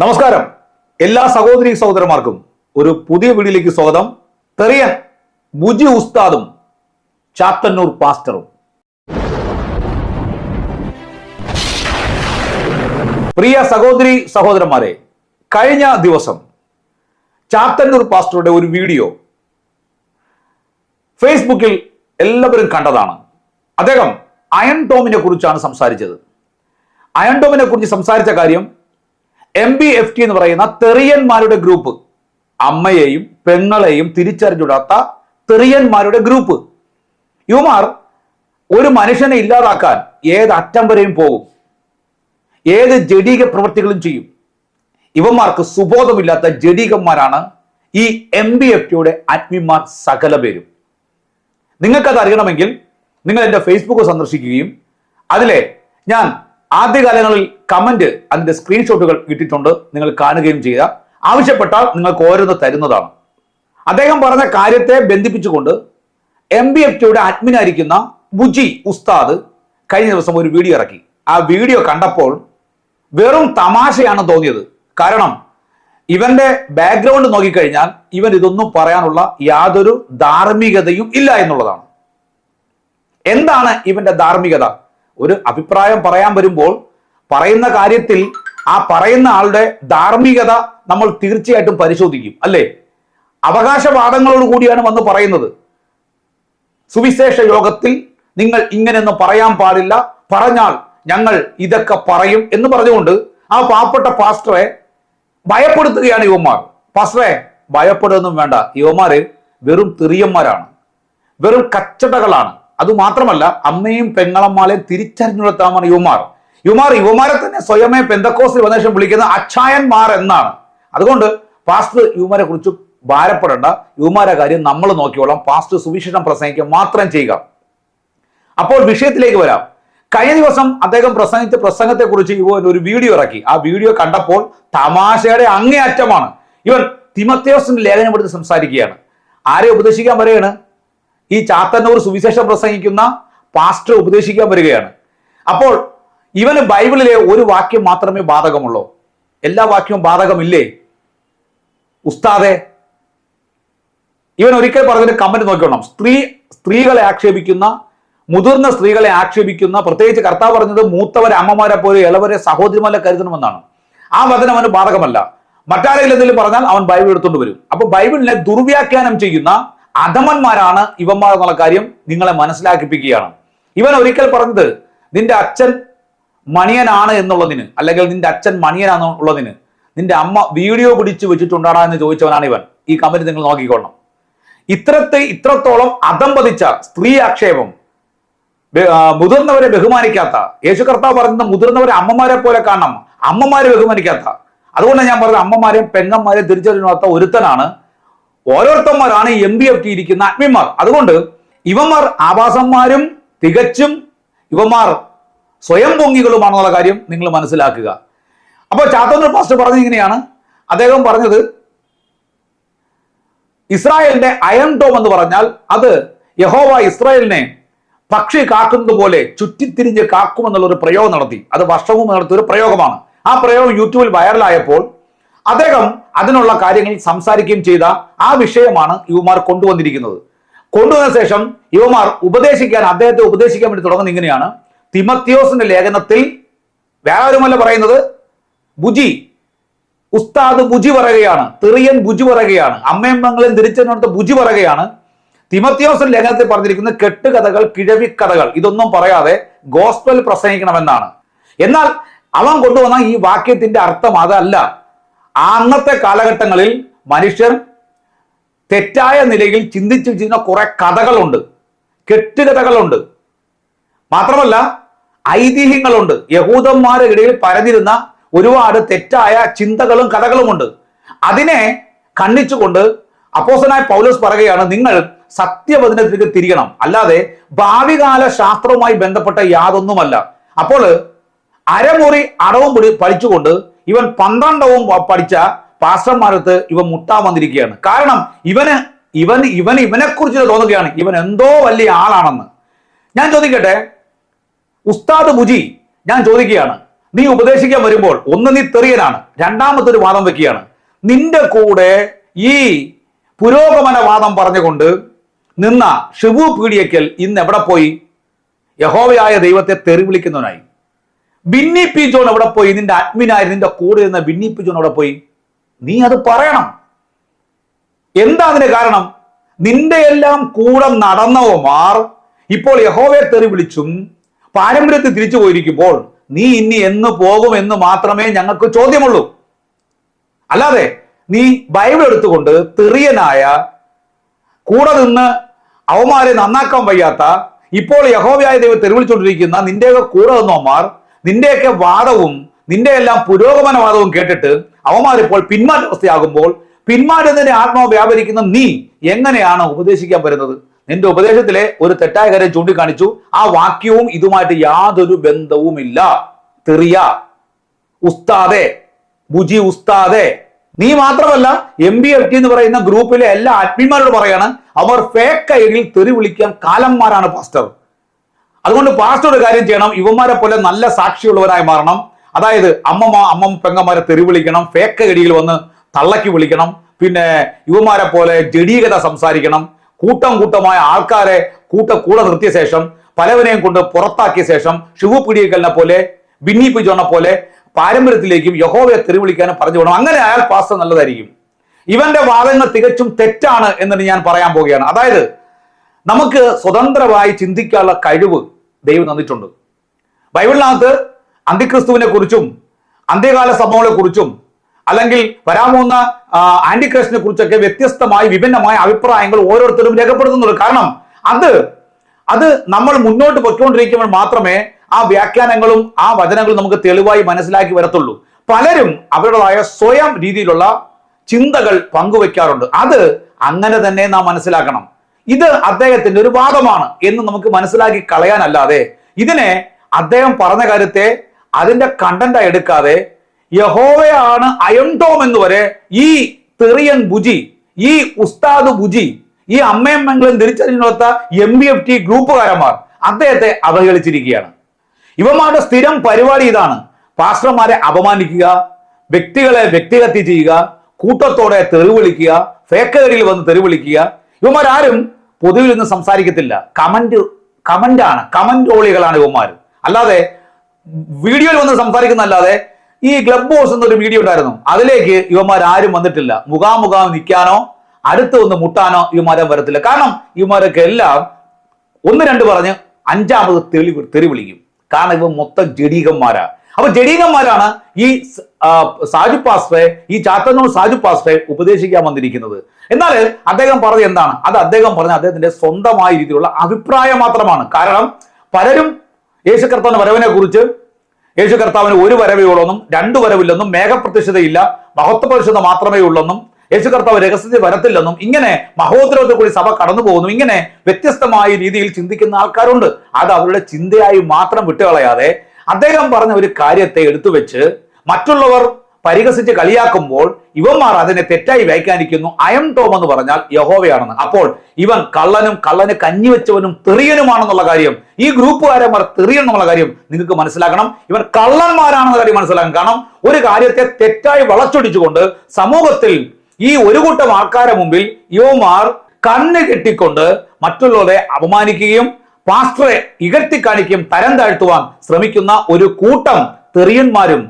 നമസ്കാരം. എല്ലാ സഹോദരി സഹോദരന്മാർക്കും ഒരു പുതിയ വീഡിയോയിലേക്ക് സ്വാഗതം. തെറിയൻ മുജി ഉസ്താദും ചാത്തന്നൂർ പാസ്റ്ററും. പ്രിയ സഹോദരി സഹോദരന്മാരെ കഴിഞ്ഞ ദിവസം ചാത്തന്നൂർ പാസ്റ്ററുടെ ഒരു വീഡിയോ ഫേസ്ബുക്കിൽ എല്ലാവരും കണ്ടതാണ്. അദ്ദേഹം അയൺ ടോമിനെ കുറിച്ചാണ് സംസാരിച്ചത്. അയൺ ടോമിനെ കുറിച്ച് സംസാരിച്ച കാര്യം എം ബി എഫ് ടി എന്ന് പറയുന്ന തെറിയന്മാരുടെ ഗ്രൂപ്പ് അമ്മയെയും പെങ്ങളെയും തിരിച്ചറിഞ്ഞുടാത്ത തെറിയന്മാരുടെ ഗ്രൂപ്പ് ഇവമാർ ഒരു മനുഷ്യനെ ഇല്ലാതാക്കാൻ ഏത് അറ്റം വരെയും പോകും. ഏത് ജഡീക പ്രവൃത്തികളും ചെയ്യും. ഇവന്മാർക്ക് സുബോധമില്ലാത്ത ജഡീകന്മാരാണ് ഈ എം ബി എഫ് ടിയുടെ അഡ്മിന്മാർ സകല പേരും. നിങ്ങൾക്കത് അറിയണമെങ്കിൽ നിങ്ങൾ എന്റെ ഫേസ്ബുക്ക് സന്ദർശിക്കുകയും അതിലെ ഞാൻ ആദ്യകാലങ്ങളിൽ കമന്റ് അതിന്റെ സ്ക്രീൻഷോട്ടുകൾ ഇട്ടിട്ടുണ്ട്. നിങ്ങൾ കാണുകയും ചെയ്യുക. ആവശ്യപ്പെട്ടാൽ നിങ്ങൾക്ക് ഓരോന്ന് തരുന്നതാണ്. അദ്ദേഹം പറഞ്ഞ കാര്യത്തെ ബന്ധിപ്പിച്ചുകൊണ്ട് എം ബി എഫ് ടിയുടെ അഡ്മിനായിരിക്കുന്ന ബുജി ഉസ്താദ് കഴിഞ്ഞ ദിവസം ഒരു വീഡിയോ ഇറക്കി. ആ വീഡിയോ കണ്ടപ്പോൾ വെറും തമാശയാണ് തോന്നിയത്. കാരണം ഇവന്റെ ബാക്ക്ഗ്രൗണ്ട് നോക്കിക്കഴിഞ്ഞാൽ ഇവൻ ഇതൊന്നും പറയാനുള്ള യാതൊരു ധാർമ്മികതയും ഇല്ല എന്നുള്ളതാണ്. എന്താണ് ഇവന്റെ ധാർമ്മികത? ഒരു അഭിപ്രായം പറയാൻ വരുമ്പോൾ പറയുന്ന കാര്യത്തിൽ ആ പറയുന്ന ആളുടെ ധാർമ്മികത നമ്മൾ തീർച്ചയായിട്ടും പരിശോധിക്കും അല്ലേ? അവകാശവാദങ്ങളോട് കൂടിയാണ് വന്ന് പറയുന്നത്. സുവിശേഷ യോഗത്തിൽ നിങ്ങൾ ഇങ്ങനെയൊന്നും പറയാൻ പാടില്ല. പറഞ്ഞാൽ ഞങ്ങൾ ഇതൊക്കെ പറയും എന്ന് പറഞ്ഞുകൊണ്ട് ആ പാവപ്പെട്ട പാസ്റ്ററെ ഭയപ്പെടുത്തുകയാണ് യുവമാർ പാസ്റ്ററെ ഭയപ്പെടുകയൊന്നും വേണ്ട. യുവമാര് വെറും തെറിയന്മാരാണ്. വെറും കച്ചടകളാണ്. അത് മാത്രമല്ല അമ്മയും പെങ്ങളമ്മാളെയും തിരിച്ചറിഞ്ഞുകൊടുത്താമാണ് യുമാർ യുവമാർ. യുവമാരെ തന്നെ സ്വയമേ പെന്തക്കോസിൽ വന്ന ശേഷം വിളിക്കുന്ന അച്ചായന്മാർ എന്നാണ്. അതുകൊണ്ട് പാസ്റ്റർ യുവമാരെ കുറിച്ച് ഭാരപ്പെടേണ്ട. യുവമാരെ കാര്യം നമ്മൾ നോക്കിയോളാം പാസ്റ്റർ സുവിശേഷം പ്രസംഗിക്കുക മാത്രം ചെയ്യുക. അപ്പോൾ വിഷയത്തിലേക്ക് വരാം. കഴിഞ്ഞ ദിവസം അദ്ദേഹം പ്രസംഗിച്ച പ്രസംഗത്തെ കുറിച്ച് ഇവൻ ഒരു വീഡിയോ ഇറക്കി. ആ വീഡിയോ കണ്ടപ്പോൾ തമാശയുടെ അങ്ങേയറ്റമാണ്. ഇവൻ തിമത്യോസിന്റെ ലേഖനം എടുത്ത് സംസാരിക്കുകയാണ്. ആരെ ഉപദേശിക്കാൻ വരികയാണ് ഈ ചാത്തന്നൂർ സുവിശേഷം പ്രസംഗിക്കുന്ന പാസ്റ്റർ ഉപദേശിക്കാൻ വരികയാണ്. അപ്പോൾ ഇവന് ബൈബിളിലെ ഒരു വാക്യം മാത്രമേ ബാധകമുള്ളൂ. എല്ലാ വാക്യവും ബാധകമില്ലേ? ഉസ്താദെ ഇവൻ ഒരിക്കൽ പറഞ്ഞൊരു കമന്റ് നോക്കിക്കോണം. സ്ത്രീ സ്ത്രീകളെ ആക്ഷേപിക്കുന്ന മുതിർന്ന സ്ത്രീകളെ ആക്ഷേപിക്കുന്ന പ്രത്യേകിച്ച് കർത്താവ് പറഞ്ഞത് മൂത്തവരെ അമ്മമാരെ പോലെ ഇളവരെ സഹോദരിമാരെ കരുതണമെന്നാണ്. ആ വചനം അവന് ബാധകമല്ല. മറ്റാരെങ്കിലും എന്തെങ്കിലും പറഞ്ഞാൽ അവൻ ബൈബിൾ എടുത്തുകൊണ്ട് വരും. അപ്പൊ ബൈബിളിനെ ദുർവ്യാഖ്യാനം ചെയ്യുന്ന അധമന്മാരാണ് ഇവന്മാർ എന്നുള്ള കാര്യം നിങ്ങളെ മനസ്സിലാക്കിപ്പിക്കുകയാണ്. ഇവൻ ഒരിക്കൽ പറഞ്ഞത് നിന്റെ അച്ഛൻ മണിയനാണ് എന്നുള്ളതിന് അല്ലെങ്കിൽ നിന്റെ അച്ഛൻ മണിയനാണ് ഉള്ളതിന്. നിന്റെ അമ്മ വീഡിയോ പിടിച്ചു വെച്ചിട്ടുണ്ടാടാ എന്ന് ചോദിച്ചവനാണ് ഇവൻ. ഈ കമന്റ് നിങ്ങൾ നോക്കിക്കൊള്ളണം ഇത്രത്തെ ഇത്രത്തോളം അധം പതിച്ച സ്ത്രീ ആക്ഷേപം മുതിർന്നവരെ ബഹുമാനിക്കാത്ത യേശു കർത്താവ് പറയുന്നത് മുതിർന്നവരെ അമ്മമാരെ പോലെ കാണണം അമ്മമാരെ ബഹുമാനിക്കാത്ത. അതുകൊണ്ടാണ് ഞാൻ പറഞ്ഞത് അമ്മമാരെയും പെങ്ങന്മാരെയും തിരിച്ചറിയാത്ത ഒരുത്തനാണ് ഓരോരുത്തന്മാരാണ് എം ബി എഫ് ഇരിക്കുന്ന അഡ്മിന്മാർ അതുകൊണ്ട് ഇവന്മാർ ആവാസന്മാരും തികച്ചും ഇവന്മാർ സ്വയം പൊങ്ങികളുമാണെന്നുള്ള കാര്യം നിങ്ങൾ മനസ്സിലാക്കുക. അപ്പോൾ ചാത്തന്നൂർ പാസ്റ്റർ പറഞ്ഞത് ഇങ്ങനെയാണ്. അദ്ദേഹം പറഞ്ഞത് ഇസ്രായേലിന്റെ അയൺ ടോം എന്ന് പറഞ്ഞാൽ അത് യഹോവ ഇസ്രായേലിനെ പക്ഷി കാക്കുന്നത് പോലെ ചുറ്റിത്തിരിഞ്ഞ് കാക്കുമെന്നുള്ള ഒരു പ്രയോഗം നടത്തി. അത് വർഷവും നടത്തിയ ഒരു പ്രയോഗമാണ്. ആ പ്രയോഗം യൂട്യൂബിൽ വൈറലായപ്പോൾ അദ്ദേഹം അതിനുള്ള കാര്യങ്ങൾ സംസാരിക്കുകയും ചെയ്ത ആ വിഷയമാണ് യുവമാർ കൊണ്ടുവന്നിരിക്കുന്നത്. കൊണ്ടുവന്ന ശേഷം യുവമാർ ഉപദേശിക്കാൻ അദ്ദേഹത്തെ ഉപദേശിക്കാൻ വേണ്ടി തുടങ്ങുന്ന ഇങ്ങനെയാണ്. തിമത്യോസിന്റെ ലേഖനത്തിൽ വേറെ പറയുന്നത് ബുജി ഉസ്താദ് ബുജി പറയുകയാണ് തെറിയൻ ബുജി പറയുകയാണ് അമ്മയും മംഗളും ബുജി പറയുകയാണ്. തിമത്യോസൻ ലേഖനത്തിൽ പറഞ്ഞിരിക്കുന്ന കെട്ടുകഥകൾ കിഴവിക്കഥകൾ ഇതൊന്നും പറയാതെ ഗോസ്പൽ പ്രസംഗിക്കണമെന്നാണ്. എന്നാൽ അവൻ കൊണ്ടുവന്ന ഈ വാക്യത്തിന്റെ അർത്ഥം അതല്ല. ആ അന്നത്തെ കാലഘട്ടങ്ങളിൽ മനുഷ്യർ തെറ്റായ നിലയിൽ ചിന്തിച്ചു ചെയ്യുന്ന കുറെ കഥകളുണ്ട് കെട്ടുകഥകളുണ്ട്. മാത്രമല്ല ഐതിഹ്യങ്ങളുണ്ട്. യഹൂദന്മാരുടെ ഇടയിൽ പരന്നിരുന്ന ഒരുപാട് തെറ്റായ ചിന്തകളും കഥകളുമുണ്ട്. അതിനെ ഖണ്ഡിച്ചുകൊണ്ട് അപ്പോസനായ പൗലോസ് പറയുകയാണ് നിങ്ങൾ സത്യവചനത്തിലേക്ക് തിരിയണം. അല്ലാതെ ഭാവികാല ശാസ്ത്രവുമായി ബന്ധപ്പെട്ട യാതൊന്നുമല്ല. അപ്പോൾ അരമുറി അടവും പിടി പഠിച്ചുകൊണ്ട് ഇവൻ പന്ത്രണ്ടവും പഠിച്ച പാസ്റ്റർമാരത്ത് ഇവൻ മുട്ടാൻ വന്നിരിക്കുകയാണ്. കാരണം ഇവന് ഇവൻ ഇവൻ ഇവനെ കുറിച്ച് തോന്നുകയാണ്. ഇവൻ എന്തോ വലിയ ആളാണെന്ന്. ഞാൻ ചോദിക്കട്ടെ? ഉസ്താദ് മുജി ഞാൻ ചോദിക്കുകയാണ്. നീ ഉപദേശിക്കാൻ വരുമ്പോൾ ഒന്ന് നീ തെറിയനാണ്. രണ്ടാമത്തെ ഒരു വാദം വെക്കുകയാണ്. നിന്റെ കൂടെ ഈ പുരോഗമന വാദം പറഞ്ഞുകൊണ്ട് നിന്ന ഷിബു പീഡിയക്കൽ ഇന്ന് എവിടെ പോയി? യഹോവയായ ദൈവത്തെ തെറി വിളിക്കുന്നവനായി. ബിന്നി പി ജോൺ അവിടെ പോയി? നിന്റെ അഡ്മിനായി നിന്റെ കൂടെ ഇരുന്ന ബിന്നി പി ജോൺ അവിടെ പോയി? നീ അത് പറയണം. എന്താ അതിന് കാരണം? നിന്റെ എല്ലാം കൂടെ നടന്നവമാർ ഇപ്പോൾ യഹോവയെ തെറി വിളിച്ചും പാരമ്പര്യത്തിൽ തിരിച്ചു പോയിരിക്കുമ്പോൾ നീ ഇനി എന്ന് പോകും എന്ന് മാത്രമേ ഞങ്ങൾക്ക് ചോദ്യമുള്ളൂ. അല്ലാതെ നീ ബൈബിൾ എടുത്തുകൊണ്ട് തെറിയനായ കൂടെ നിന്ന് അവമാരെ നന്നാക്കാൻ വയ്യാത്ത ഇപ്പോൾ യഹോവയായ ദൈവം തെരുവിളിച്ചുകൊണ്ടിരിക്കുന്ന നിന്റെ കൂടെ നിന്നവന്മാർ നിന്റെയൊക്കെ വാദവും നിന്റെ എല്ലാം പുരോഗമനവാദവും കേട്ടിട്ട് അവമാരിപ്പോൾ പിന്മാറ്റ അവസ്ഥയാകുമ്പോൾ പിന്മാറ്റത്തിന്റെ ആത്മാവ് വ്യാപരിക്കുന്ന നീ എങ്ങനെയാണ് ഉപദേശിക്കാൻ വരുന്നത്? നിന്റെ ഉപദേശത്തിലെ ഒരു തെറ്റായ കാര്യം ചൂണ്ടിക്കാണിച്ചു. ആ വാക്യവും ഇതുമായിട്ട് യാതൊരു ബന്ധവുമില്ല. തെറിയ. ഉസ്താദെ. ബുജി ഉസ്താദെ. നീ മാത്രമല്ല എം ബി എഫ് ടി എന്ന് പറയുന്ന ഗ്രൂപ്പിലെ എല്ലാ അഡ്മിന്മാരോട് പറയാണ് അവർ ഫേക്ക് ഐഡിയിൽ തെറി വിളിക്കാൻ കാലന്മാരാണ് പാസ്റ്റർ അതുകൊണ്ട് പാസ്റ്റർ ഒരു കാര്യം ചെയ്യണം. ഇവന്മാരെ പോലെ നല്ല സാക്ഷിയുള്ളവരായി മാറണം. അതായത് അമ്മമ്മ അമ്മ പെങ്ങന്മാരെ തെറി വിളിക്കണം ഫേക്ക് ഗടിയിൽ വന്ന് തള്ളക്കി വിളിക്കണം. പിന്നെ യുവമാരെ പോലെ ജഡീകത സംസാരിക്കണം. കൂട്ടം കൂട്ടമായ ആൾക്കാരെ കൂട്ട കൂടെ നിർത്തിയ ശേഷം പലവരെയും കൊണ്ട് പുറത്താക്കിയ ശേഷം ഷിവു പിടിയക്കലിനെ പോലെ ഭിന്നിപ്പിച്ചോണെ പോലെ പാരമ്പര്യത്തിലേക്കും യഹോവയെ തെരുവിളിക്കാനും പറഞ്ഞു വിടണം. അങ്ങനെ അയാൾ പാസ്റ്റർ നല്ലതായിരിക്കും. ഇവന്റെ വാദങ്ങൾ തികച്ചും തെറ്റാണ് എന്നിട്ട് ഞാൻ പറയാൻ പോവുകയാണ്. അതായത് നമുക്ക് സ്വതന്ത്രമായി ചിന്തിക്കാനുള്ള കഴിവ് ദൈവം തന്നിട്ടുണ്ട്. ബൈബിളിനകത്ത് അന്തിക്രിസ്തുവിനെ കുറിച്ചും അന്ത്യകാല സംഭവങ്ങളെ കുറിച്ചും അല്ലെങ്കിൽ വരാമോന്ന ആന്റിക്രിസ്റ്റിനെ കുറിച്ചൊക്കെ വ്യത്യസ്തമായി വിഭിന്നമായ അഭിപ്രായങ്ങൾ ഓരോരുത്തരും രേഖപ്പെടുത്തുന്നുണ്ട് കാരണം അത് അത് നമ്മൾ മുന്നോട്ട് പൊയ്ക്കൊണ്ടിരിക്കുമ്പോൾ മാത്രമേ ആ വ്യാഖ്യാനങ്ങളും ആ വചനങ്ങളും നമുക്ക് തെളിവായി മനസ്സിലാക്കി വരത്തുള്ളൂ. പലരും അവരുടേതായ സ്വയം രീതിയിലുള്ള ചിന്തകൾ പങ്കുവെക്കാറുണ്ട്. അത് അങ്ങനെ തന്നെ നാം മനസ്സിലാക്കണം. ഇത് അദ്ദേഹത്തിന്റെ ഒരു വാദമാണ് എന്ന് നമുക്ക് മനസ്സിലാക്കി കളയാനല്ലാതെ ഇതിനെ അദ്ദേഹം പറഞ്ഞ കാര്യത്തെ അതിന്റെ കണ്ടന്റ് എടുക്കാതെ യഹോവയാണ് അയൺടോം എന്ന് വരെ ഈ തെറിയൻ ബുജി ഈ ഉസ്താദ് ബുജി ഈ അമ്മയമ്മങ്ങളും തിരിച്ചറിഞ്ഞിടത്ത എം ബി എഫ് ടി ഗ്രൂപ്പുകാരന്മാർ അദ്ദേഹത്തെ അവഹേളിച്ചിരിക്കുകയാണ്. ഇവന്മാരുടെ സ്ഥിരം പരിപാടി ഇതാണ്. പാസ്റ്റർമാരെ അപമാനിക്കുക വ്യക്തികളെ വ്യക്തിഹത്യ ചെയ്യുക കൂട്ടത്തോടെ തെറിവിളിക്കുക ഫേക്കറിയിൽ വന്ന് തെറിവിളിക്കുക. ഇവന്മാരാരും പൊതുവിൽ ഒന്നും സംസാരിക്കത്തില്ല. കമന്റ് കമന്റാണ് കമന്റ് ഓളികളാണ് ഇവന്മാർ അല്ലാതെ വീഡിയോയിൽ വന്ന് സംസാരിക്കുന്നല്ലാതെ ഈ ക്ലബ് ഹൗസ് എന്നൊരു വീഡിയോ ഉണ്ടായിരുന്നു. അതിലേക്ക് ഇവന്മാർ ആരും വന്നിട്ടില്ല. മുഖാമുഖം നിൽക്കാനോ അടുത്ത് ഒന്ന് മുട്ടാനോ ഇവന്മാരെ വരത്തില്ല. കാരണം ഇവന്മാരൊക്കെ എല്ലാം ഒന്ന് രണ്ട് പറഞ്ഞ് അഞ്ചാമത് തെളി തെറി വിളിക്കും. കാരണം ഇവ മൊത്തം ജഡീകന്മാരാ. അപ്പൊ ജഡീകന്മാരാണ് ഈ സാജു പാസ്റ്ററെ ഈ ചാത്തന്നൂർ സാജു പാസ്റ്ററെ ഉപദേശിക്കാൻ വന്നിരിക്കുന്നത്. എന്നാൽ അദ്ദേഹം പറഞ്ഞത് എന്താണ്? അത് അദ്ദേഹം പറഞ്ഞ അദ്ദേഹത്തിന്റെ സ്വന്തമായ രീതിയിലുള്ള അഭിപ്രായം മാത്രമാണ്. കാരണം പലരും യേശു കർത്താവിന്റെ വരവിനെ കുറിച്ച് യേശു കർത്താവിന് ഒരു വരവേ ഉള്ളെന്നും രണ്ടു വരവില്ലെന്നും മേഘപ്രത്യക്ഷതയില്ല മഹത്വപ്രതിഷ്ഠത മാത്രമേ ഉള്ളെന്നും യേശു കർത്താവ് രഹസ്യത്തിൽ വരത്തില്ലെന്നും ഇങ്ങനെ മഹോദ്രവത്തിൽ കൂടി സഭ കടന്നു പോകുന്നു. ഇങ്ങനെ വ്യത്യസ്തമായ രീതിയിൽ ചിന്തിക്കുന്ന ആൾക്കാരുണ്ട്. അത് അവരുടെ ചിന്തയായി മാത്രം വിട്ടുകളയാതെ അദ്ദേഹം പറഞ്ഞ ഒരു കാര്യത്തെ എടുത്തു വെച്ച് മറ്റുള്ളവർ പരിഹസിച്ച് കളിയാക്കുമ്പോൾ ഇവന്മാർ അതിനെ തെറ്റായി വ്യാഖ്യാനിക്കുന്നു. അയം ടോം എന്ന് പറഞ്ഞാൽ യഹോവയാണെന്ന്. അപ്പോൾ ഇവൻ കള്ളനും കള്ളന് കഞ്ഞിവെച്ചവനും തെറിയനുമാണെന്നുള്ള കാര്യം ഈ ഗ്രൂപ്പുകാരന്മാർ തെറിയൻ എന്നുള്ള കാര്യം നിങ്ങൾക്ക് മനസ്സിലാക്കണം. ഇവൻ കള്ളന്മാരാണെന്ന കാര്യം മനസ്സിലാക്കണം. കാരണം ഒരു കാര്യത്തെ തെറ്റായി വളച്ചൊടിച്ചുകൊണ്ട് സമൂഹത്തിൽ ഈ ഒരു കൂട്ടം ആൾക്കാരെ മുമ്പിൽ യുവമാർ കണ്ണ് കെട്ടിക്കൊണ്ട് മറ്റുള്ളവരെ അപമാനിക്കുകയും പാസ്റ്ററെ ഇകഴ്ത്തി കാണിക്കും തരം താഴ്ത്തുവാൻ ശ്രമിക്കുന്ന ഒരു കൂട്ടം തെറിയന്മാരും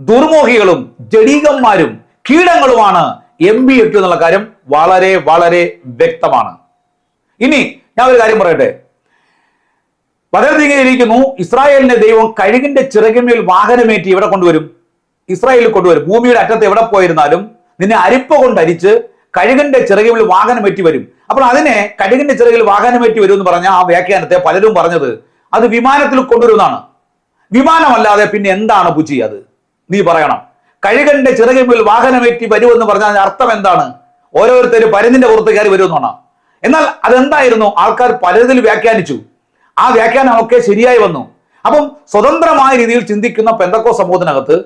ദുർമോഹികളും ജഡീകന്മാരും കീടങ്ങളുമാണ് എം ബി എട്ടു എന്നുള്ള കാര്യം വളരെ വളരെ വ്യക്തമാണ്. ഇനി ഞാൻ ഒരു കാര്യം പറയട്ടെ. ഇരിക്കുന്നു ഇസ്രായേലിന്റെ ദൈവം കഴുകിന്റെ ചിറകിന്മേൽ വാഹനമേറ്റി ഇവിടെ കൊണ്ടുവരും? ഇസ്രായേലിൽ കൊണ്ടുവരും. ഭൂമിയുടെ അറ്റത്ത് എവിടെ പോയിരുന്നാലും നിന്നെ അരിപ്പ കൊണ്ട് അരിച്ച് കഴുകന്റെ ചിറകിൽ വാഹനമേറ്റി വരും. അപ്പോൾ അതിനെ കഴുകന്റെ ചിറകിൽ വാഹനമേറ്റി വരും എന്ന് പറഞ്ഞ ആ വ്യാഖ്യാനത്തെ പലരും പറഞ്ഞത് അത് വിമാനത്തിൽ കൊണ്ടുവരുന്നതാണ്. വിമാനമല്ലാതെ പിന്നെ എന്താണ് ബുജി അത്? നീ പറയണം. കഴുകന്റെ ചിറകിൽ വാഹനമേറ്റി എന്ന് പറഞ്ഞാൽ അർത്ഥം എന്താണ്? ഓരോരുത്തർ പരുന്നിന്റെ പുറത്ത് കയറി വരുമെന്നാണ് എന്നാൽ അതെന്തായിരുന്നു? ആൾക്കാർ പലതിൽ വ്യാഖ്യാനിച്ചു. ആ വ്യാഖ്യാനമൊക്കെ ശരിയായി വന്നു. അപ്പം സ്വതന്ത്രമായ രീതിയിൽ ചിന്തിക്കുന്ന പെന്തക്കോ സമൂഹത്തിനകത്ത്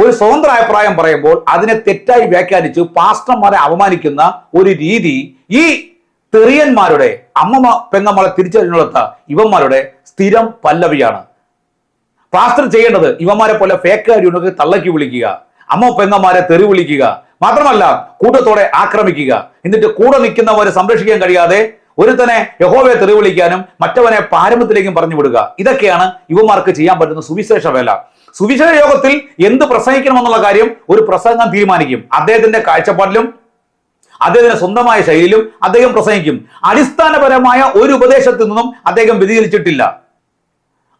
ഒരു സ്വതന്ത്ര അഭിപ്രായം പറയുമ്പോൾ അതിനെ തെറ്റായി വ്യാഖ്യാനിച്ച് പാസ്റ്റർമാരെ അപമാനിക്കുന്ന ഒരു രീതി ഈ തെറിയന്മാരുടെ അമ്മ പെങ്ങമ്മളെ തിരിച്ചറിഞ്ഞുള്ള ഇവന്മാരുടെ സ്ഥിരം പല്ലവിയാണ്. പാസ്റ്റർ ചെയ്യേണ്ടത് ഇവന്മാരെ പോലെ ഫേക്ക് അടിയുണ്ടെങ്കിൽ തള്ളക്കി വിളിക്കുക. അമ്മ പെങ്ങന്മാരെ തെറി വിളിക്കുക. മാത്രമല്ല കൂട്ടത്തോടെ ആക്രമിക്കുക. എന്നിട്ട് കൂടെ നിൽക്കുന്നവരെ സംരക്ഷിക്കാൻ കഴിയാതെ ഒരുത്തനെ യഹോവയെ തെറി വിളിക്കാനും മറ്റവനെ പാരമ്പത്തിലേക്കും പറഞ്ഞു വിടുക. ഇതൊക്കെയാണ് യുവമാർക്ക് ചെയ്യാൻ പറ്റുന്ന സുവിശേഷ വേല. സുവിശേഷ യോഗത്തിൽ എന്ത് പ്രസംഗിക്കണമെന്നുള്ള കാര്യം ഒരു പ്രസംഗം തീരുമാനിക്കും. അദ്ദേഹത്തിന്റെ കാഴ്ചപ്പാടിലും അദ്ദേഹത്തിന്റെ സ്വന്തമായ ശൈലിയിലും അദ്ദേഹം പ്രസംഗിക്കും. അടിസ്ഥാനപരമായ ഒരു ഉപദേശത്തിൽ നിന്നും അദ്ദേഹം വ്യതിചലിച്ചിട്ടില്ല.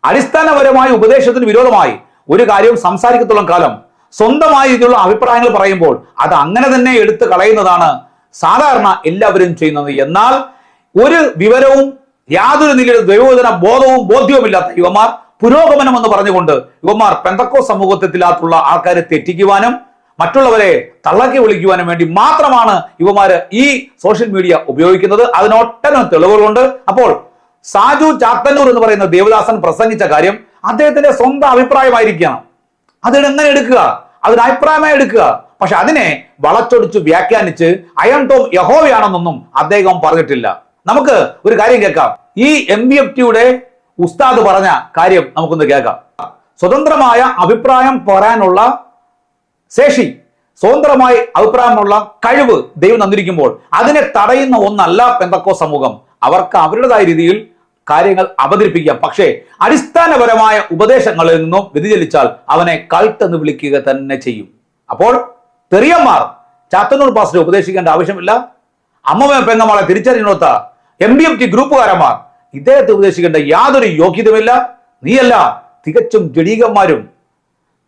അടിസ്ഥാനപരമായ ഉപദേശത്തിന് വിരോധമായി ഒരു കാര്യം സംസാരിക്കത്തോളം കാലം സ്വന്തമായ രീതിയിലുള്ള അഭിപ്രായങ്ങൾ പറയുമ്പോൾ അത് അങ്ങനെ തന്നെ എടുത്തു കളയുന്നതാണ് സാധാരണ എല്ലാവരും ചെയ്യുന്നത്. എന്നാൽ ഒരു വിവരവും യാതൊരു നിലയിലും ദൈവോധന ബോധവും ബോധ്യവുമില്ലാത്ത യുവമാർ പുരോഗമനം എന്ന് പറഞ്ഞുകൊണ്ട് യുവമാർ പെന്തക്കോ സമൂഹത്തിലുള്ള ആൾക്കാരെ തെറ്റിക്കുവാനും മറ്റുള്ളവരെ തള്ളക്കി വിളിക്കുവാനും വേണ്ടി മാത്രമാണ് ഇവമാര് ഈ സോഷ്യൽ മീഡിയ ഉപയോഗിക്കുന്നത്. അതിനൊട്ടനം തെളിവുകളുണ്ട്. അപ്പോൾ സാജു ചാത്തന്നൂർ എന്ന് പറയുന്ന ദേവദാസൻ പ്രസംഗിച്ച കാര്യം അദ്ദേഹത്തിന്റെ സ്വന്തം അഭിപ്രായമായിരിക്കണം. അതിനെങ്ങനെ എടുക്കുക? അതിന് അഭിപ്രായമായി എടുക്കുക. പക്ഷെ അതിനെ വളച്ചൊടിച്ച് വ്യാഖ്യാനിച്ച് അയൺ ടോം യഹോവയാണെന്നൊന്നും അദ്ദേഹം പറഞ്ഞിട്ടില്ല. നമുക്ക് ഒരു കാര്യം കേൾക്കാം. ഈ എം ബി എഫ് ടിയുടെ ഉസ്താദ് പറഞ്ഞ കാര്യം നമുക്കൊന്ന് കേൾക്കാം. സ്വതന്ത്രമായ അഭിപ്രായം പറയാനുള്ള ശേഷി സ്വതന്ത്രമായി അഭിപ്രായമുള്ള കഴിവ് ദൈവം തന്നിരിക്കുമ്പോൾ അതിനെ തടയുന്ന ഒന്നല്ല പെന്തക്കോ സമൂഹം. അവർക്ക് അവരുടേതായ രീതിയിൽ കാര്യങ്ങൾ അവതരിപ്പിക്കാം. പക്ഷേ അടിസ്ഥാനപരമായ ഉപദേശങ്ങളിൽ നിന്നും വ്യതിചലിച്ചാൽ അവനെ കൾട്ട് എന്ന് വിളിക്കുക തന്നെ ചെയ്യും. അപ്പോൾ തെറിയന്മാർ ചാത്തന്നൂർ പാസ്റ്റർ ഉപദേശിക്കേണ്ട ആവശ്യമില്ല. അമ്മമ്മ പെങ്ങമ്മളെ തിരിച്ചറിഞ്ഞോത്ത എം ബി എം ടി ഗ്രൂപ്പുകാരന്മാർ ഇദ്ദേഹത്തെ ഉപദേശിക്കേണ്ട യാതൊരു യോഗ്യതയുമില്ല. നീയല്ല തികച്ചും ജഡീകന്മാരും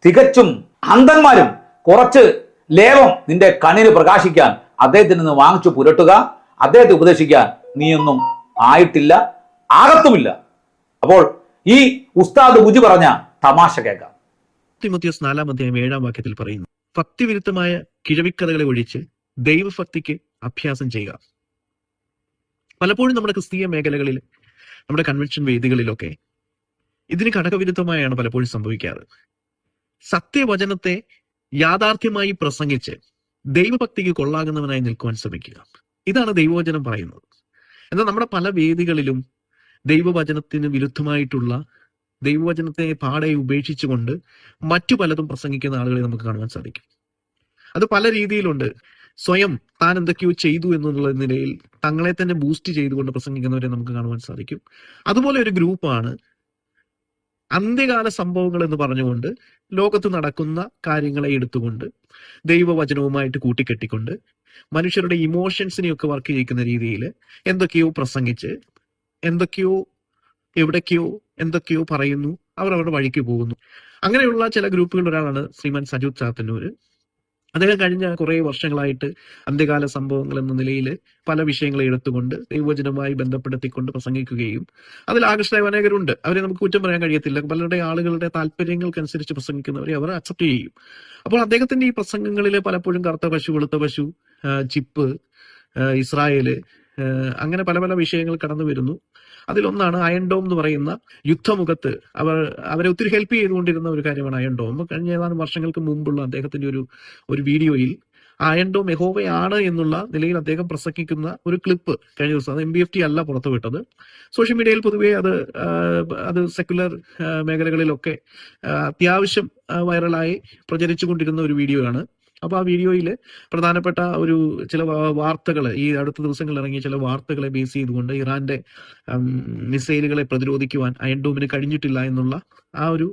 തികച്ചും അന്ധന്മാരും കുറച്ച് ലേവം നിന്റെ കണ്ണിന് പ്രകാശിക്കാൻ അദ്ദേഹത്തിൽ നിന്ന് വാങ്ങിച്ചു പുരട്ടുക. അദ്ദേഹത്തെ ഉപദേശിക്കാൻ നീയൊന്നും ആയിട്ടില്ല ആകത്തുമില്ല. അപ്പോൾ ഈ ഉസ്താദ് ബുജി പറഞ്ഞ തമാശ കേൾക്കാം. നാലാം അധ്യായം ഏഴാം വാക്യത്തിൽ പറയുന്നു ഭക്തിവിരുദ്ധമായ കിഴവിക്കഥകളെ ഒഴിച്ച് ദൈവഭക്തിക്ക് അഭ്യാസം ചെയ്യുക. പലപ്പോഴും നമ്മുടെ ക്രിസ്തീയ മേഖലകളിൽ നമ്മുടെ കൺവെൻഷൻ വേദികളിലൊക്കെ ഇതിന് ഘടകവിരുദ്ധമായാണ് പലപ്പോഴും സംഭവിക്കാറ്. സത്യവചനത്തെ യാഥാർത്ഥ്യമായി പ്രസംഗിച്ച് ദൈവഭക്തിക്ക് കൊള്ളാകുന്നവനായി നിൽക്കുവാൻ ശ്രമിക്കുക. ഇതാണ് ദൈവവചനം പറയുന്നത്. എന്നാൽ നമ്മുടെ പല വേദികളിലും ദൈവവചനത്തിന് വിരുദ്ധമായിട്ടുള്ള ദൈവവചനത്തെ പാടെ ഉപേക്ഷിച്ചുകൊണ്ട് മറ്റു പലതും പ്രസംഗിക്കുന്ന ആളുകളെ നമുക്ക് കാണുവാൻ സാധിക്കും. അത് പല രീതിയിലുണ്ട്. സ്വയം താൻ എന്തൊക്കെയോ ചെയ്തു എന്നുള്ള നിലയിൽ തങ്ങളെ തന്നെ ബൂസ്റ്റ് ചെയ്തുകൊണ്ട് പ്രസംഗിക്കുന്നവരെ നമുക്ക് കാണുവാൻ സാധിക്കും. അതുപോലെ ഒരു ഗ്രൂപ്പാണ് അന്ത്യകാല സംഭവങ്ങൾ എന്ന് പറഞ്ഞുകൊണ്ട് ലോകത്ത് നടക്കുന്ന കാര്യങ്ങളെ എടുത്തുകൊണ്ട് ദൈവവചനവുമായിട്ട് കൂട്ടിക്കെട്ടിക്കൊണ്ട് മനുഷ്യരുടെ ഇമോഷൻസിനെയൊക്കെ വർക്ക് ചെയ്യിക്കുന്ന രീതിയിൽ എന്തൊക്കെയോ പ്രസംഗിച്ച് എന്തൊക്കെയോ എവിടേക്കോ എന്തൊക്കെയോ പറയുന്നു. അവർ അവരുടെ വഴിക്ക് പോകുന്നു. അങ്ങനെയുള്ള ചില ഗ്രൂപ്പുകളിൽ ഒരാളാണ് ശ്രീമാൻ സജു ചാത്തന്നൂര്. അദ്ദേഹം കഴിഞ്ഞ കുറെ വർഷങ്ങളായിട്ട് അന്ത്യകാല സംഭവങ്ങൾ എന്ന നിലയിൽ പല വിഷയങ്ങളെ എടുത്തുകൊണ്ട് ദൈവചനവുമായി ബന്ധപ്പെടുത്തിക്കൊണ്ട് പ്രസംഗിക്കുകയും അതിൽ ആകർഷകമായ അനേകരുണ്ട് അവരെ നമുക്ക് കുറ്റം പറയാൻ കഴിയത്തില്ല. പലരുടെ ആളുകളുടെ താല്പര്യങ്ങൾക്കനുസരിച്ച് പ്രസംഗിക്കുന്നവരെ അവർ അക്സെപ്റ്റ് ചെയ്യും. അപ്പോൾ അദ്ദേഹത്തിന്റെ ഈ പ്രസംഗങ്ങളിൽ പലപ്പോഴും കറുത്ത പശു വെളുത്ത പശു ചിപ്പ് ഇസ്രായേൽ അങ്ങനെ പല പല വിഷയങ്ങൾ കടന്നു വരുന്നു. അതിലൊന്നാണ് അയൺ ഡോം എന്ന് പറയുന്ന യുദ്ധമുഖത്ത് അവർ അവരെ ഒത്തിരി ഹെൽപ്പ് ചെയ്തുകൊണ്ടിരുന്ന ഒരു കാര്യമാണ് അയൺ ഡോം കഴിഞ്ഞ ഏതാനും വർഷങ്ങൾക്ക് മുമ്പുള്ള അദ്ദേഹത്തിന്റെ ഒരു ഒരു വീഡിയോയിൽ അയൺ ഡോം യഹോവയാണ് എന്നുള്ള നിലയിൽ അദ്ദേഹം പ്രസംഗിക്കുന്ന ഒരു ക്ലിപ്പ് കഴിഞ്ഞ ദിവസം. അത് എം ബി എഫ് ടി അല്ല പുറത്തുവിട്ടത്. സോഷ്യൽ മീഡിയയിൽ പൊതുവെ അത് അത് സെക്യുലർ മേഖലകളിലൊക്കെ അത്യാവശ്യം വൈറലായി പ്രചരിച്ചുകൊണ്ടിരുന്ന ഒരു വീഡിയോ ആണ് അപ്പൊ ആ വീഡിയോയിൽ പ്രധാനപ്പെട്ട ഒരു ചില വാർത്തകൾ ഈ അടുത്ത ദിവസങ്ങളിൽ ഇറങ്ങിയ ചില വാർത്തകളെ ബേസ് ചെയ്തുകൊണ്ട് ഇറാന്റെ മിസൈലുകളെ പ്രതിരോധിക്കുവാൻ അയൺഡോമിന് കഴിഞ്ഞിട്ടില്ല എന്നുള്ള ആ ഒരു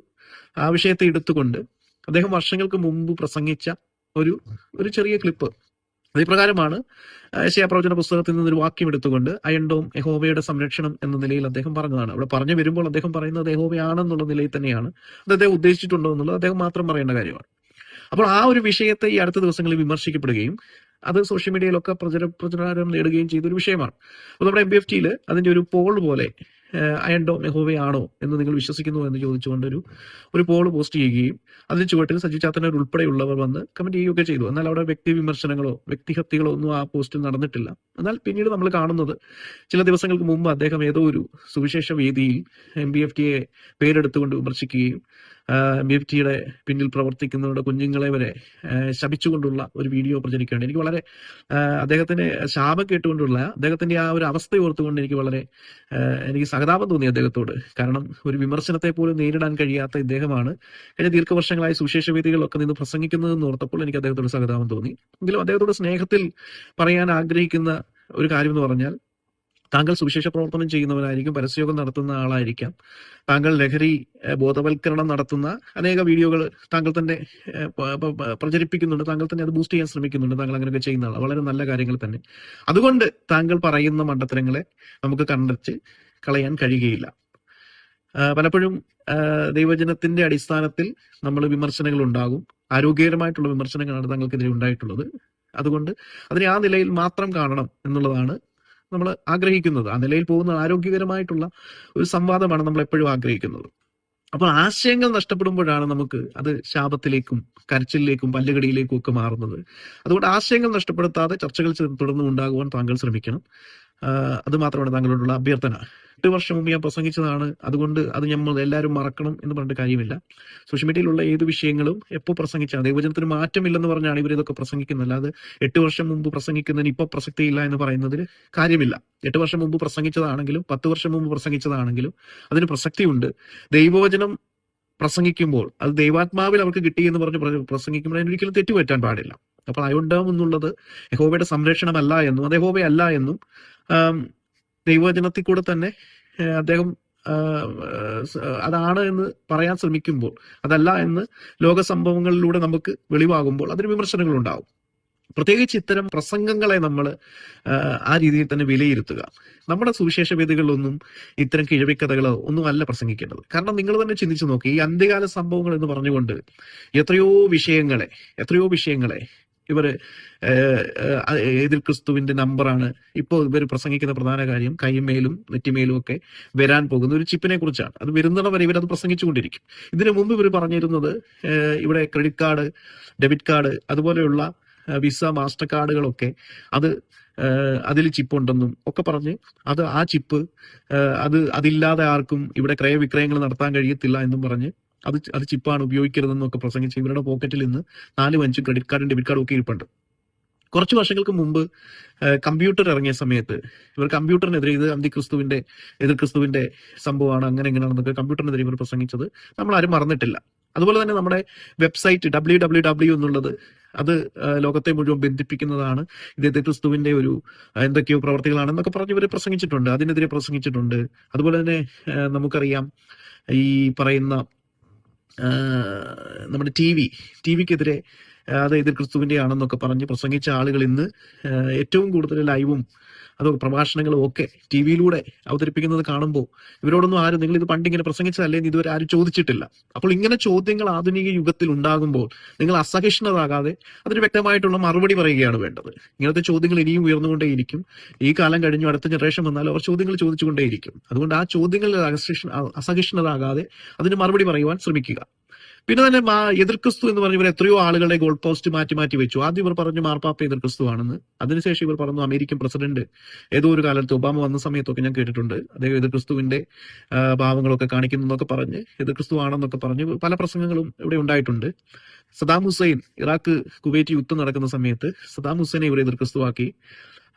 ആ വിഷയത്തെ എടുത്തുകൊണ്ട് അദ്ദേഹം വർഷങ്ങൾക്ക് മുമ്പ് പ്രസംഗിച്ച ഒരു ഒരു ചെറിയ ക്ലിപ്പ്. അതിപ്രകാരമാണ് ഏഷ്യ പ്രവചന പുസ്തകത്തിൽ നിന്ന് ഒരു വാക്യം എടുത്തുകൊണ്ട് അയൺഡോം യഹോവയുടെ സംരക്ഷണം എന്ന നിലയിൽ അദ്ദേഹം പറഞ്ഞതാണ്. അവിടെ പറഞ്ഞു വരുമ്പോൾ അദ്ദേഹം പറയുന്നത് എഹോബയാണെന്നുള്ള നിലയിൽ തന്നെയാണ്. അത് അദ്ദേഹം ഉദ്ദേശിച്ചിട്ടുണ്ടോ എന്നുള്ളത് അദ്ദേഹം മാത്രം പറയേണ്ട കാര്യമാണ്. അപ്പോൾ ആ ഒരു വിഷയത്തെ ഈ അടുത്ത ദിവസങ്ങളിൽ വിമർശിക്കപ്പെടുകയും അത് സോഷ്യൽ മീഡിയയിലൊക്കെ പ്രചര പ്രചാരം നേടുകയും ചെയ്ത ഒരു വിഷയമാണ്. അപ്പോൾ നമ്മുടെ എം ബി എഫ് ടിയിൽ അതിന്റെ ഒരു പോൾ പോലെ അയണ്ടോ മെഹോവയാണോ എന്ന് നിങ്ങൾ വിശ്വസിക്കുന്നു എന്ന് ചോദിച്ചുകൊണ്ട് ഒരു ഒരു പോൾ പോസ്റ്റ് ചെയ്യുകയും അതിന് ചുവട്ടിൽ സജി ചാത്തനർ ഉൾപ്പെടെയുള്ളവർ വന്ന് കമന്റ് ചെയ്യുകയൊക്കെ ചെയ്തു. എന്നാൽ അവിടെ വ്യക്തി വിമർശനങ്ങളോ വ്യക്തിഹത്യകളോ ഒന്നും ആ പോസ്റ്റിൽ നടന്നിട്ടില്ല. എന്നാൽ പിന്നീട് നമ്മൾ കാണുന്നത് ചില ദിവസങ്ങൾക്ക് മുമ്പ് അദ്ദേഹം ഏതോ ഒരു സുവിശേഷ വേദിയിൽ എം ബി എഫ് ടിയെ പേരെടുത്തുകൊണ്ട് വിമർശിക്കുകയും ബി എഫ് ടിയുടെ പിന്നിൽ പ്രവർത്തിക്കുന്നവരുടെ കുഞ്ഞുങ്ങളെ വരെ ശപിച്ചുകൊണ്ടുള്ള ഒരു വീഡിയോ പ്രചരിക്കുകയാണ്. എനിക്ക് വളരെ അദ്ദേഹത്തിന്റെ ശാപം കേട്ടുകൊണ്ടുള്ള അദ്ദേഹത്തിന്റെ ആ ഒരു അവസ്ഥ ഓർത്തുകൊണ്ട് എനിക്ക് വളരെ എനിക്ക് സഹതാപം തോന്നി അദ്ദേഹത്തോട്. കാരണം ഒരു വിമർശനത്തെ പോലും നേരിടാൻ കഴിയാത്ത ഇദ്ദേഹമാണ്. കഴിഞ്ഞ ദീർഘവർഷങ്ങളായി സുവിശേഷ വേദികളിലൊക്കെ നിന്ന് പ്രസംഗിക്കുന്നതെന്ന് ഓർത്തപ്പോൾ എനിക്ക് അദ്ദേഹത്തോട് സഹതാപം തോന്നി. എങ്കിലും അദ്ദേഹത്തോട് സ്നേഹത്തിൽ പറയാൻ ആഗ്രഹിക്കുന്ന ഒരു കാര്യം എന്ന് പറഞ്ഞാൽ താങ്കൾ സുവിശേഷ പ്രവർത്തനം ചെയ്യുന്നവരായിരിക്കും പരസ്യയോഗം നടത്തുന്ന ആളായിരിക്കാം. താങ്കൾ ലഹരി ബോധവൽക്കരണം നടത്തുന്ന അനേക വീഡിയോകൾ താങ്കൾ തന്നെ പ്രചരിപ്പിക്കുന്നുണ്ട്. താങ്കൾ തന്നെ അത് ബൂസ്റ്റ് ചെയ്യാൻ ശ്രമിക്കുന്നുണ്ട്. താങ്കൾ അങ്ങനെയൊക്കെ ചെയ്യുന്ന ആളാണ് വളരെ നല്ല കാര്യങ്ങൾ തന്നെ. അതുകൊണ്ട് താങ്കൾ പറയുന്ന മണ്ടത്തരങ്ങളെ നമുക്ക് കണ്ടെച്ച് കളയാൻ കഴിയുകയില്ല. പലപ്പോഴും ദൈവജനത്തിന്റെ അടിസ്ഥാനത്തിൽ നമ്മൾ വിമർശനങ്ങൾ ഉണ്ടാകും. ആരോഗ്യകരമായിട്ടുള്ള വിമർശനങ്ങളാണ് താങ്കൾക്കെതിരെ ഉണ്ടായിട്ടുള്ളത്. അതുകൊണ്ട് അതിനെ ആ നിലയിൽ മാത്രം കാണണം എന്നുള്ളതാണ് നമ്മൾ ആഗ്രഹിക്കുന്നത്. ആ നിലയിൽ പോകുന്ന ആരോഗ്യകരമായിട്ടുള്ള ഒരു സംവാദമാണ് നമ്മൾ എപ്പോഴും ആഗ്രഹിക്കുന്നത്. അപ്പോൾ ആശയങ്ങൾ നഷ്ടപ്പെടുമ്പോഴാണ് നമുക്ക് അത് ശാപത്തിലേക്കും കരച്ചിലേക്കും പല്ലുകടിയിലേക്കും ഒക്കെ മാറുന്നത്. അതുകൊണ്ട് ആശയങ്ങൾ നഷ്ടപ്പെടുത്താതെ ചർച്ചകൾ തുടർന്നും ഉണ്ടാകുവാൻ താങ്കൾ ശ്രമിക്കണം. അത് മാത്രമാണ് താങ്കളോടുള്ള അഭ്യർത്ഥന. എട്ട് വർഷം മുമ്പ് ഞാൻ പ്രസംഗിച്ചതാണ്. അതുകൊണ്ട് അത് നമ്മൾ എല്ലാവരും മറക്കണം എന്ന് പറഞ്ഞിട്ട് കാര്യമില്ല. സോഷ്യൽ മീഡിയയിലുള്ള ഏത് വിഷയങ്ങളും എപ്പോൾ പ്രസംഗിച്ചാൽ ദൈവജനത്തിന് മാറ്റമില്ലെന്ന് പറഞ്ഞാണ് ഇവർ ഇതൊക്കെ പ്രസംഗിക്കുന്നത് അല്ലാതെ എട്ട് വർഷം മുമ്പ് പ്രസംഗിക്കുന്നതിന് ഇപ്പോൾ പ്രസക്തിയില്ല എന്ന് പറയുന്നതിൽ കാര്യമില്ല. എട്ട് വർഷം മുമ്പ് പ്രസംഗിച്ചതാണെങ്കിലും പത്ത് വർഷം മുമ്പ് പ്രസംഗിച്ചതാണെങ്കിലും അതിന് പ്രസക്തിയുണ്ട്. ദൈവവചനം പ്രസംഗിക്കുമ്പോൾ അത് ദൈവാത്മാവിൽ അവർക്ക് കിട്ടി എന്ന് പറഞ്ഞ് പ്ര- പ്രസംഗിക്കുമ്പോൾ അതിന് ഒരിക്കലും തെറ്റുപറ്റാൻ പാടില്ല. അപ്പോൾ അയുണ്ടാവും എന്നുള്ളത് യഹോവയുടെ സംരക്ഷണമല്ല എന്നും അത് യഹോവയല്ല എന്നും ദൈവവചനത്തിൽ കൂടെ തന്നെ അദ്ദേഹം അതാണ് എന്ന് പറയാൻ ശ്രമിക്കുമ്പോൾ അതല്ല എന്ന് ലോക സംഭവങ്ങളിലൂടെ നമുക്ക് വെളിവാകുമ്പോൾ അതിന് വിമർശനങ്ങൾ ഉണ്ടാവും പ്രത്യേകിച്ച് ഇത്തരം പ്രസംഗങ്ങളെ നമ്മൾ ആ രീതിയിൽ തന്നെ വിലയിരുത്തുക. നമ്മുടെ സുവിശേഷ വേദികളിലൊന്നും ഇത്തരം കിഴവിക്കഥകളോ ഒന്നും അല്ല പ്രസംഗിക്കേണ്ടത്. കാരണം നിങ്ങൾ തന്നെ ചിന്തിച്ചു നോക്കി ഈ അന്ത്യകാല സംഭവങ്ങൾ എന്ന് പറഞ്ഞുകൊണ്ട് എത്രയോ വിഷയങ്ങളെ എത്രയോ വിഷയങ്ങളെ ഇവർ ഏതിൽ ക്രിസ്തുവിന്റെ നമ്പറാണ്. ഇപ്പോൾ ഇവർ പ്രസംഗിക്കുന്ന പ്രധാന കാര്യം കൈമേലും നെറ്റിമേലും ഒക്കെ വരാൻ പോകുന്ന ഒരു ചിപ്പിനെ കുറിച്ചാണ്. അത് വരുന്നിടം വരെ ഇവരത് പ്രസംഗിച്ചുകൊണ്ടിരിക്കും ഇതിനു മുമ്പ് ഇവർ പറഞ്ഞിരുന്നത് ഇവിടെ ക്രെഡിറ്റ് കാർഡ് ഡെബിറ്റ് കാർഡ് അതുപോലെയുള്ള വിസ മാസ്റ്റർ കാർഡുകളൊക്കെ അത് അതിൽ ചിപ്പ് ഉണ്ടെന്നും ഒക്കെ പറഞ്ഞ് അത് ആ ചിപ്പ് അത് അതില്ലാതെ ആർക്കും ഇവിടെ ക്രയവിക്രയങ്ങൾ നടത്താൻ കഴിയത്തില്ല എന്നും പറഞ്ഞ് അത് അത് ചിപ്പാണ് ഉപയോഗിക്കരുതെന്നൊക്കെ പ്രസംഗിച്ച് ഇവരുടെ പോക്കറ്റിൽ നിന്ന് നാല് അഞ്ചും ക്രെഡിറ്റ് കാർഡും ഡെബിറ്റ് കാർഡും ഒക്കെ ഇരിപ്പുണ്ട്. കുറച്ച് വർഷങ്ങൾക്ക് മുമ്പ് കമ്പ്യൂട്ടർ ഇറങ്ങിയ സമയത്ത് ഇവർ കമ്പ്യൂട്ടറിനെതിരെ ഇത് അന്തിക്രിസ്തുവിന്റെ എതിർ ക്രിസ്തുവിന്റെ സംഭവമാണ് അങ്ങനെ എങ്ങനെയാണെന്നൊക്കെ കമ്പ്യൂട്ടറിനെതിരെ ഇവർ പ്രസംഗിച്ചത്. നമ്മൾ ആരും മറന്നിട്ടില്ല. അതുപോലെ തന്നെ നമ്മുടെ വെബ്സൈറ്റ് ഡബ്ല്യൂ ഡബ്ല്യൂ ഡബ്ല്യൂ എന്നുള്ളത് അത് ലോകത്തെ മുഴുവൻ ബന്ധിപ്പിക്കുന്നതാണ്. എതിർ ക്രിസ്തുവിന്റെ ഒരു എന്തൊക്കെയോ പ്രവർത്തികളാണെന്നൊക്കെ പറഞ്ഞ് ഇവർ പ്രസംഗിച്ചിട്ടുണ്ട്. അതിനെതിരെ പ്രസംഗിച്ചിട്ടുണ്ട്. അതുപോലെ തന്നെ നമുക്കറിയാം ഈ പറയുന്ന നമ്മുടെ ടി വി ടി വിക്കെതിരെ അത് എതിർ ക്രിസ്തുവിന്റെ ആണെന്നൊക്കെ പറഞ്ഞ് പ്രസംഗിച്ച ആളുകൾ ഇന്ന് ഏറ്റവും കൂടുതൽ ലൈവും അതോ പ്രഭാഷണങ്ങളും ഒക്കെ ടി വിയിലൂടെ അവതരിപ്പിക്കുന്നത് കാണുമ്പോൾ ഇവരോടൊന്നും ആരും നിങ്ങൾ ഇത് പണ്ട് ഇങ്ങനെ പ്രസംഗിച്ചതല്ലേ എന്ന് ഇതുവരെ ആരും ചോദിച്ചിട്ടില്ല. അപ്പോൾ ഇങ്ങനെ ചോദ്യങ്ങൾ ആധുനിക യുഗത്തിൽ ഉണ്ടാകുമ്പോൾ നിങ്ങൾ അസഹിഷ്ണുതാകാതെ അതിന് വ്യക്തമായിട്ടുള്ള മറുപടി പറയുകയാണ് വേണ്ടത്. ഇങ്ങനത്തെ ചോദ്യങ്ങൾ ഇനിയും ഉയർന്നുകൊണ്ടേയിരിക്കും. ഈ കാലം കഴിഞ്ഞു അടുത്ത ജനറേഷൻ വന്നാൽ അവർ ചോദ്യങ്ങൾ ചോദിച്ചുകൊണ്ടേയിരിക്കും. അതുകൊണ്ട് ആ ചോദ്യങ്ങളിൽ അസഹിഷ്ണ അസഹിഷ്ണുതാകാതെ അതിന് മറുപടി പറയുവാൻ ശ്രമിക്കുക. പിന്നെ തന്നെ എതിർക്രിസ്തു എതിർ ക്രിസ്തു എന്ന് പറഞ്ഞ ഇവർ എത്രയോ ആളുകളുടെ ഗോൾ പോസ്റ്റ് മാറ്റി മാറ്റി വെച്ചു. ആദ്യം ഇവർ പറഞ്ഞു മാർപ്പാപ്പ എതിർ ക്രിസ്തു ആണെന്ന് അതിനുശേഷം ഇവർ പറഞ്ഞു അമേരിക്കൻ പ്രസിഡന്റ്. ഏതോ ഒരു കാലത്ത് ഒബാമ വന്ന സമയത്തൊക്കെ ഞാൻ കേട്ടിട്ടുണ്ട്. അദ്ദേഹം എതിർ ക്രിസ്തുവിന്റെ ആ, ഭാവങ്ങളൊക്കെ കാണിക്കുന്നു എന്നൊക്കെ പറഞ്ഞ് എതിർ ക്രിസ്തു ആണെന്നൊക്കെ പറഞ്ഞ് പല പ്രസംഗങ്ങളും ഇവിടെ ഉണ്ടായിട്ടുണ്ട്. സദാം ഹുസൈൻ ഇറാഖ് കുവൈറ്റ് യുദ്ധം നടക്കുന്ന സമയത്ത് സദാം ഹുസൈനെ ഇവർ എതിർ ക്രിസ്തുവാക്കി. ആ,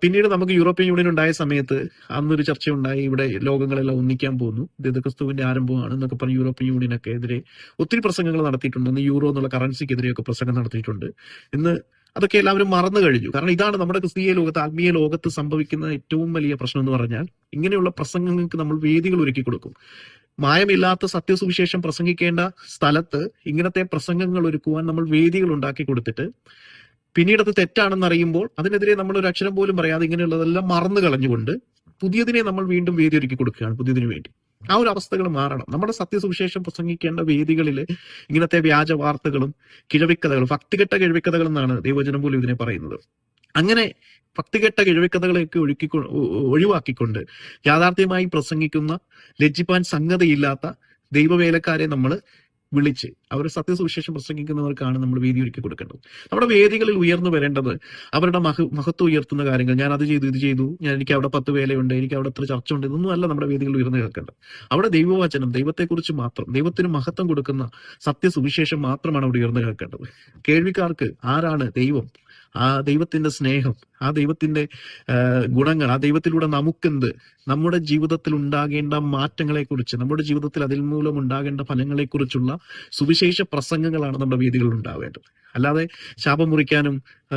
പിന്നീട് നമുക്ക് യൂറോപ്യൻ യൂണിയൻ ഉണ്ടായ സമയത്ത് അന്നൊരു ചർച്ച ഉണ്ടായി ഇവിടെ ലോകങ്ങളെല്ലാം ഒന്നിക്കാൻ പോകുന്നു. ഇത് ക്രിസ്തുവിന്റെ ആരംഭമാണ് എന്നൊക്കെ പറഞ്ഞ് യൂറോപ്യൻ യൂണിയനൊക്കെ എതിരെ ഒത്തിരി പ്രസംഗങ്ങൾ നടത്തിയിട്ടുണ്ട്. ഇന്ന് യൂറോ എന്നുള്ള കറൻസിക്കെതിരെയൊക്കെ പ്രസംഗം നടത്തിയിട്ടുണ്ട്. ഇന്ന് അതൊക്കെ എല്ലാവരും മറന്നു കഴിഞ്ഞു. കാരണം ഇതാണ് നമ്മുടെ ക്രിസ്തീയ ലോകത്ത് ആത്മീയ ലോകത്ത് സംഭവിക്കുന്ന ഏറ്റവും വലിയ പ്രശ്നം എന്ന് പറഞ്ഞാൽ ഇങ്ങനെയുള്ള പ്രസംഗങ്ങൾക്ക് നമ്മൾ വേദികൾ ഒരുക്കി കൊടുക്കും. മായമില്ലാത്ത സത്യസുവിശേഷം പ്രസംഗിക്കേണ്ട സ്ഥലത്ത് ഇങ്ങനത്തെ പ്രസംഗങ്ങൾ ഒരുക്കുവാൻ നമ്മൾ വേദികൾ ഉണ്ടാക്കി കൊടുത്തിട്ട് പിന്നീട് അത് തെറ്റാണെന്ന് അറിയുമ്പോൾ അതിനെതിരെ നമ്മൾ ഒരു അക്ഷരം പോലും പറയാതെ ഇങ്ങനെയുള്ളതെല്ലാം മറന്നു കളഞ്ഞുകൊണ്ട് പുതിയതിനെ നമ്മൾ വീണ്ടും വേദി ഒരുക്കി കൊടുക്കുകയാണ് പുതിയതിനു വേണ്ടി. ആ ഒരു അവസ്ഥകൾ മാറണം. നമ്മുടെ സത്യസുവിശേഷം പ്രസംഗിക്കേണ്ട വേദികളിൽ ഇങ്ങനത്തെ വ്യാജ വാർത്തകളും കിഴവിക്കഥകളും ഭക്തികെട്ട കിഴവിക്കഥകൾ എന്നാണ് ദൈവജനം പോലും ഇതിനെ പറയുന്നത്. അങ്ങനെ ഭക്തികെട്ട കിഴവിക്കഥകളെയൊക്കെ ഒഴുക്കി ഒഴിവാക്കിക്കൊണ്ട് യാഥാർത്ഥ്യമായി പ്രസംഗിക്കുന്ന ലജ്ജിപ്പാൻ സംഗതിയില്ലാത്ത ദൈവവേലക്കാരെ നമ്മൾ വിളിച്ച് അവർ സത്യസുവിശേഷം പ്രസംഗിക്കുന്നവർക്കാണ് നമ്മൾ വേദി ഒരുക്കി കൊടുക്കേണ്ടത്. നമ്മുടെ വേദികളിൽ ഉയർന്നു വരേണ്ടത് അവരുടെ മഹ മഹത്വം ഉയർത്തുന്ന കാര്യങ്ങൾ. ഞാൻ അത് ചെയ്തു ഇത് ചെയ്തു. ഞാൻ എനിക്ക് അവിടെ പത്ത് വേലയുണ്ട് എനിക്ക് അവിടെ എത്ര ചർച്ച ഉണ്ട് ഇതൊന്നും അല്ല നമ്മുടെ വേദികളിൽ ഉയർന്നു കേൾക്കേണ്ടത് അവിടെ ദൈവവചനം ദൈവത്തെക്കുറിച്ച് മാത്രം ദൈവത്തിന് മഹത്വം കൊടുക്കുന്ന സത്യസുവിശേഷം മാത്രമാണ് അവിടെ ഉയർന്നു കേൾക്കേണ്ടത് കേൾവിക്കാർക്ക് ആരാണ് ദൈവം? ആ ദൈവത്തിന്റെ സ്നേഹം ആ ദൈവത്തിന്റെ ഗുണങ്ങൾ ആ ദൈവത്തിലൂടെ നമുക്കെന്ത്? നമ്മുടെ ജീവിതത്തിൽ ഉണ്ടാകേണ്ട മാറ്റങ്ങളെ കുറിച്ച് നമ്മുടെ ജീവിതത്തിൽ അതിൽ മൂലം ഉണ്ടാകേണ്ട ഫലങ്ങളെ കുറിച്ചുള്ള സുവിശേഷ പ്രസംഗങ്ങളാണ് നമ്മുടെ വീതികളിൽ ഉണ്ടാവേണ്ടത്. അല്ലാതെ ശാപം മുറിക്കാനും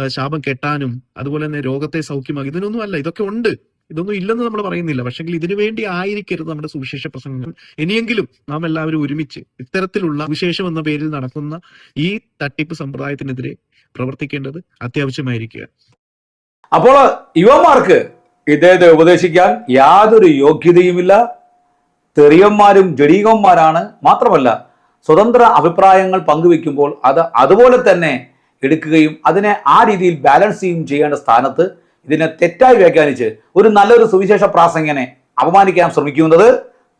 ശാപം കെട്ടാനും അതുപോലെ തന്നെ രോഗത്തെ സൗഖ്യമാക്കി ഇതിനൊന്നും അല്ല ഇതൊക്കെ ഉണ്ട്. ഇതൊന്നും ഇല്ലെന്ന് നമ്മൾ പറയുന്നില്ല. പക്ഷെങ്കിൽ ഇതിനു വേണ്ടി ആയിരിക്കരുത് നമ്മുടെ സുവിശേഷ പ്രസംഗങ്ങൾ. ഇനിയെങ്കിലും നാം എല്ലാവരും ഒരുമിച്ച് ഇത്തരത്തിലുള്ള വിശേഷം എന്ന പേരിൽ നടക്കുന്ന ഈ തട്ടിപ്പ് സമ്പ്രദായത്തിനെതിരെ പ്രവർത്തിക്കേണ്ടത് അത്യാവശ്യമായിരിക്കുക. അപ്പോൾ യുവമാർക്ക് ഇദ്ദേഹത്തെ ഉപദേശിക്കാൻ യാതൊരു യോഗ്യതയുമില്ല. തെറിയന്മാരും ജഡീകന്മാരാണ്. മാത്രമല്ല സ്വതന്ത്ര അഭിപ്രായങ്ങൾ പങ്കുവെക്കുമ്പോൾ അത് അതുപോലെ തന്നെ എടുക്കുകയും അതിനെ ആ രീതിയിൽ ബാലൻസ് ചെയ്യുകയും ചെയ്യേണ്ട സ്ഥാനത്ത് ഇതിനെ തെറ്റായി വ്യാഖ്യാനിച്ച് ഒരു നല്ലൊരു സുവിശേഷ പ്രാസംഗനെ അപമാനിക്കാൻ ശ്രമിക്കുന്നത്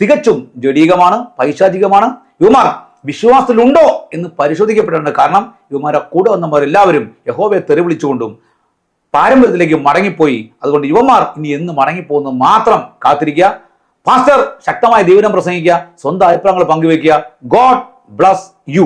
തികച്ചും ജഡീകമാണ് പൈശാചികമാണ്. യുമാർ വിശ്വാസത്തിലുണ്ടോ എന്ന് പരിശോധിക്കപ്പെടേണ്ട കാരണം യുവമാരെ കൂടെ വന്നവരെല്ലാവരും യഹോവയെ തെറി വിളിച്ചുകൊണ്ടും പാരമ്പര്യത്തിലേക്ക് മടങ്ങിപ്പോയി. അതുകൊണ്ട് യുവമാർ ഇനി എന്ന് മടങ്ങിപ്പോകുന്നു മാത്രം കാത്തിരിക്കുക. പാസ്റ്റർ ശക്തമായ ദൈവനം പ്രസംഗിക്കുക. സ്വന്തം അഭിപ്രായങ്ങൾ പങ്കുവെക്കുക ഗോഡ് ബ്ലസ് യു.